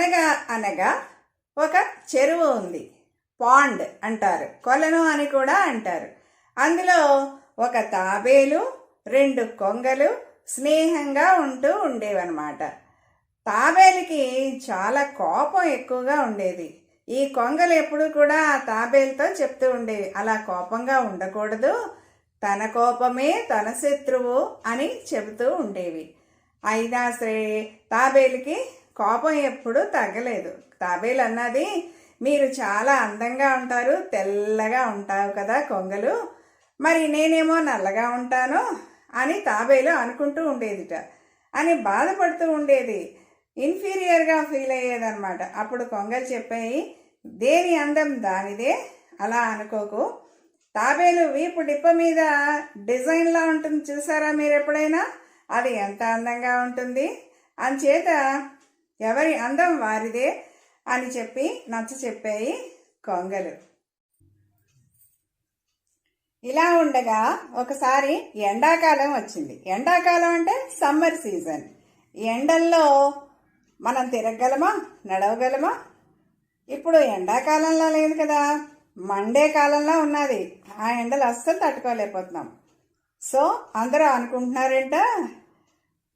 అనగా అనగా ఒక చెరువు ఉంది. పాండ్ అంటారు. కొలను అని కూడా అంటారు. అందులో ఒక తాబేలు రెండు కొంగలు స్నేహంగా ఉంటూ ఉండేవన్నమాట. తాబేలుకి చాలా కోపం ఎక్కువగా ఉండేది. ఈ కొంగలు ఎప్పుడు కూడా ఆ తాబేలుతో చెప్తూ ఉండేవి. అలా కోపంగా ఉండకూడదు. తన కోపమే తన శత్రువు అని చెబుతూ ఉండేవి. అయినా సరే తాబేలుకి కోపం ఎప్పుడూ తగ్గలేదు. తాబేలు అన్నది మీరు చాలా అందంగా ఉంటారు తెల్లగా ఉంటావు కదా కొంగలు. మరి నేనేమో నల్లగా ఉంటాను అని తాబేలు అనుకుంటూ ఉండేదిట. అని బాధపడుతూ ఉండేది. ఇన్ఫీరియర్గా ఫీల్ అయ్యేదన్నమాట. అప్పుడు కొంగలు చెప్పాయి దేని అందం దానిదే? అలా అనుకోకు. తాబేలు వీపు డిప్ప మీద డిజైన్లా ఉంటుంది చూసారా మీరు ఎప్పుడైనా అది ఎంత అందంగా ఉంటుంది? అంచేత ఎవరి అందం వారిదే అని చెప్పి నచ్చ చెప్పాయి కొంగలు. ఇలా ఉండగా ఒకసారి ఎండాకాలం వచ్చింది. ఎండాకాలం అంటే సమ్మర్ సీజన్. ఎండల్లో మనం తిరగలమా నడవగలమా? ఇప్పుడు ఎండాకాలంలో లేదు కదా. మండే కాలంలో ఉన్నది. ఆ ఎండలు అస్సలు తట్టుకోలేకపోతున్నాం. సో అందరూ అనుకుంటున్నారంట?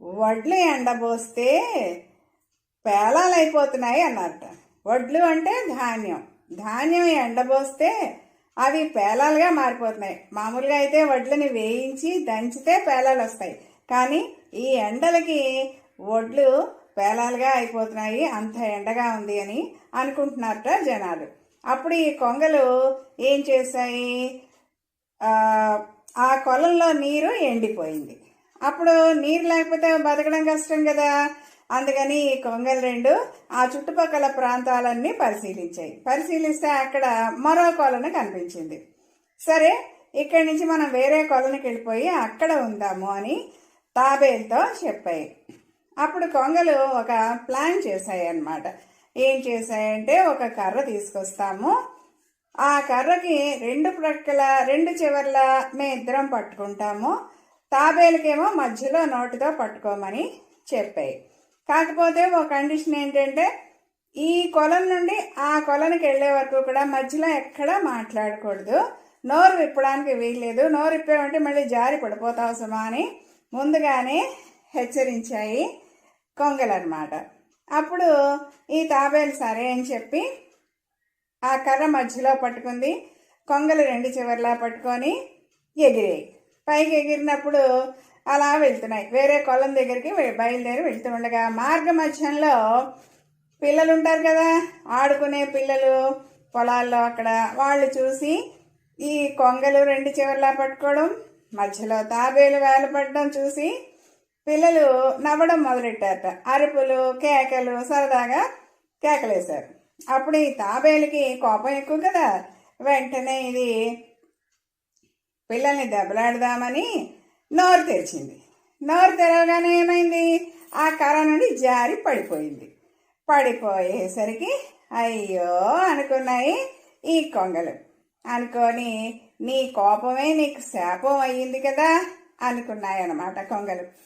వడ్లు ఎండబోస్తే పేలాలు అయిపోతున్నాయి వడ్లు అంటే ధాన్యం. ధాన్యం ఎండబోస్తే అవి పేలాలుగా మారిపోతున్నాయి. మామూలుగా అయితే వడ్లని వేయించి దంచితే పేలాలు వస్తాయి కానీ ఈ ఎండలకి వడ్లు పేలాలుగా అయిపోతున్నాయి. అంత ఎండగా ఉంది అని అనుకుంటున్నారట జనాలు. అప్పుడు ఈ కొంగలు ఏం చేశాయి? ఆ కొలంలో నీరు ఎండిపోయింది. అప్పుడు నీరు లేకపోతే బతకడం కష్టం కదా. అందుకని ఈ కొంగలు రెండు ఆ చుట్టుపక్కల ప్రాంతాలన్నీ పరిశీలించాయి. పరిశీలిస్తే అక్కడ మరో కొలను కనిపించింది. సరే ఇక్కడి నుంచి మనం వేరే కొలనికి వెళ్ళిపోయి అక్కడ ఉందాము అని తాబేలుతో చెప్పాయి. అప్పుడు కొంగలు ఒక ప్లాన్ చేశాయి అన్నమాట ఏం చేశాయంటే ఒక కర్ర తీసుకొస్తాము. ఆ కర్రకి రెండు ప్రక్కల రెండు చివర్ల మేము ఇద్దరం పట్టుకుంటాము. తాబేలకేమో మధ్యలో నోటితో పట్టుకోమని చెప్పాయి. కాకపోతే ఒక కండిషన్ ఏంటంటే ఈ కొలం నుండి ఆ కొలనికి వెళ్ళే వరకు కూడా మధ్యలో ఎక్కడా మాట్లాడకూడదు. నోరు విప్పడానికి వీల్లేదు. నోరు విప్పామంటే మళ్ళీ జారి పడిపోతావు సుమా అని ముందుగానే హెచ్చరించాయి కొంగలన్నమాట. అప్పుడు ఈ తాబేలు సరే అని చెప్పి ఆ కర్ర మధ్యలో పట్టుకుంది. కొంగలు రెండు చివర్లా పట్టుకొని ఎగిరాయి. పైకి ఎగిరినప్పుడు అలా వెళ్తున్నాయి. వేరే కొలం దగ్గరికి బయలుదేరి వెళ్తూ ఉండగా మార్గ మధ్యంలో పిల్లలు ఉంటారు కదా. ఆడుకునే పిల్లలు పొలాల్లో అక్కడ వాళ్ళు చూసి ఈ కొంగలు రెండు చివర్లా పట్టుకోవడం మధ్యలో తాబేలు వేలపడడం చూసి పిల్లలు నవ్వడం మొదలెట్టారట. అరుపులు కేకలు సరదాగా కేకలేశారు. అప్పుడు ఈ తాబేలుకి కోపం ఎక్కువ కదా. వెంటనే ఇది పిల్లల్ని దెబ్బలాడదామని నోరు తెరిచింది. నోరు తెరవగానే ఏమైంది? ఆ కర్ర నుండి జారి పడిపోయింది. పడిపోయేసరికి అయ్యో అనుకున్నాయి ఈ కొంగలు. అనుకొని నీ కోపమే నీకు శాపం అయ్యింది కదా అనుకున్నాయి అనమాట కొంగలు.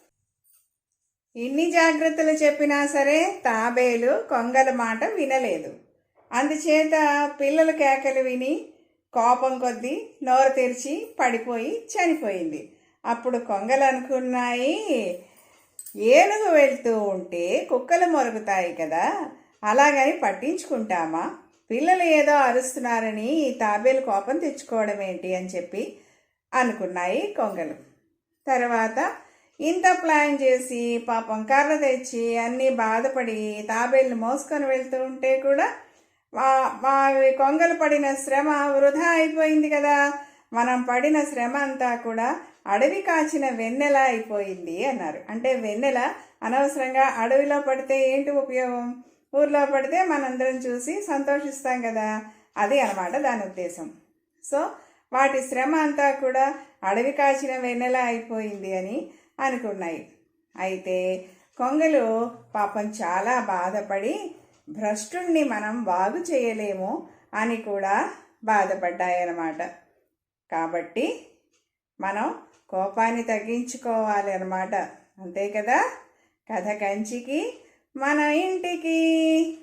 ఇన్ని జాగ్రత్తలు చెప్పినా సరే తాబేలు కొంగల మాట వినలేదు. అందుచేత పిల్లల కేకలు విని కోపం కొద్దీ నోరు తెరిచి పడిపోయి చనిపోయింది. అప్పుడు కొంగలు అనుకున్నాయి ఏనుగు వెళ్తూ ఉంటే కుక్కలు మొరుగుతాయి కదా అలాగని పట్టించుకుంటామా? పిల్లలు ఏదో అరుస్తున్నారని ఈ తాబేలు కోపం తెచ్చుకోవడం ఏంటి అని చెప్పి అనుకున్నాయి కొంగలు. తర్వాత ఇంత ప్లాన్ చేసి పాపం కర్ర తెచ్చి అన్నీ బాధపడి తాబేళ్ళు మోసుకొని వెళ్తూ ఉంటే కూడా మా కొంగలు పడిన శ్రమ వృధా అయిపోయింది కదా. మనం పడిన శ్రమ అంతా కూడా అడవి కాచిన వెన్నెల అయిపోయింది అన్నారు. అంటే వెన్నెల అనవసరంగా అడవిలో పడితే ఏంటి ఉపయోగం? ఊర్లో పడితే మనందరం చూసి సంతోషిస్తాం కదా? అది అనమాట దాని ఉద్దేశం. సో వాటి శ్రమ అంతా కూడా అడవి కాచిన వెన్నెల అయిపోయింది అని అనుకున్నాయి. అయితే కొంగలు పాపం చాలా బాధపడి భ్రష్టుణ్ణి మనం బాగు చేయలేము అని కూడా బాధపడ్డాయన్నమాట. కాబట్టి మనం కోపాన్ని తగ్గించుకోవాలి అన్నమాట. అంతే కదా? కథ కంచికి మన ఇంటికి.